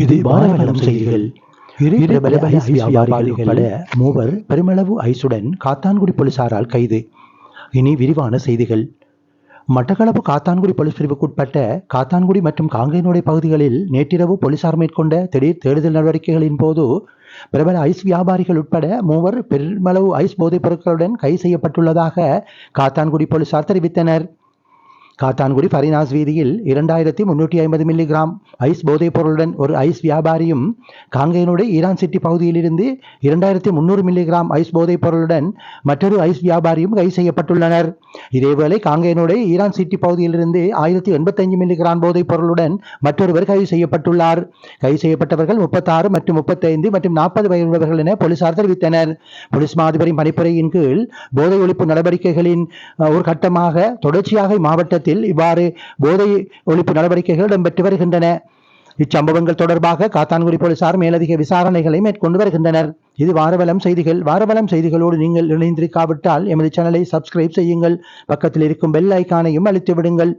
இது வாரவலம் செய்திகள். இரு பிரபல ஐஸ் வியாபாரிகள் உட்பட மூவர் பெருமளவு ஐசுடன் காத்தான்குடி போலீசாரால் கைது. இனி விரிவான செய்திகள். மட்டக்களப்பு காத்தான்குடி போலீஸ் பிரிவுக்குட்பட்ட காத்தான்குடி மற்றும் காங்கேயனுடை பகுதிகளில் நேற்றிரவு போலீசார் மேற்கொண்ட திடீர் தேடுதல் நடவடிக்கைகளின் போது பிரபல ஐஸ் வியாபாரிகள் உட்பட மூவர் பெருமளவு ஐஸ் போதைப் பொருட்களுடன் கைது செய்யப்பட்டுள்ளதாக காத்தான்குடி போலீசார் தெரிவித்தனர். காத்தான்குடி ஃபரினாஸ் வீதியில் இரண்டாயிரத்தி முன்னூற்றி ஐம்பது மில்லிகிராம் ஐஸ் போதைப் பொருளுடன் ஒரு ஐஸ் வியாபாரியும் காங்கேயனுடைய ஈரான் சிட்டி பகுதியிலிருந்து இரண்டாயிரத்தி முன்னூறு மில்லிகிராம் ஐஸ் போதைப் பொருளுடன் மற்றொரு ஐஸ் வியாபாரியும் கைது செய்யப்பட்டுள்ளனர். இதேவேளை காங்கேயனுடைய ஈரான் சிட்டி பகுதியிலிருந்து ஆயிரத்தி எண்பத்தைந்து மில்லிகிராம் போதைப் பொருளுடன் மற்றொருவர் கைது செய்யப்பட்டுள்ளார். கைது செய்யப்பட்டவர்கள் முப்பத்தாறு மற்றும் முப்பத்தைந்து மற்றும் நாற்பது வயதுள்ளவர்கள் என போலீசார் தெரிவித்தனர். போலீஸ் மாதிபரின் பணிப்புரையின் கீழ் போதை ஒழிப்பு நடவடிக்கைகளின் ஒரு கட்டமாக தொடர்ச்சியாக மாவட்டத்தில் இவ்வாறு போதை ஒழிப்பு நடவடிக்கைகள் இடம்பெற்று வருகின்றன. இச்சம்பவங்கள் தொடர்பாக காத்தான்குடி போலீசார் மேலதிக விசாரணைகளை மேற்கொண்டு வருகின்றனர். இது வாரவலம் செய்திகள். வாரவலம் செய்திகளோடு நீங்கள் இணைந்திருக்காவிட்டால் எமது சேனலை சப்ஸ்கிரைப் செய்யுங்கள். பக்கத்தில் இருக்கும் பெல் ஐக்கானையும் அழுத்தி விடுங்கள்.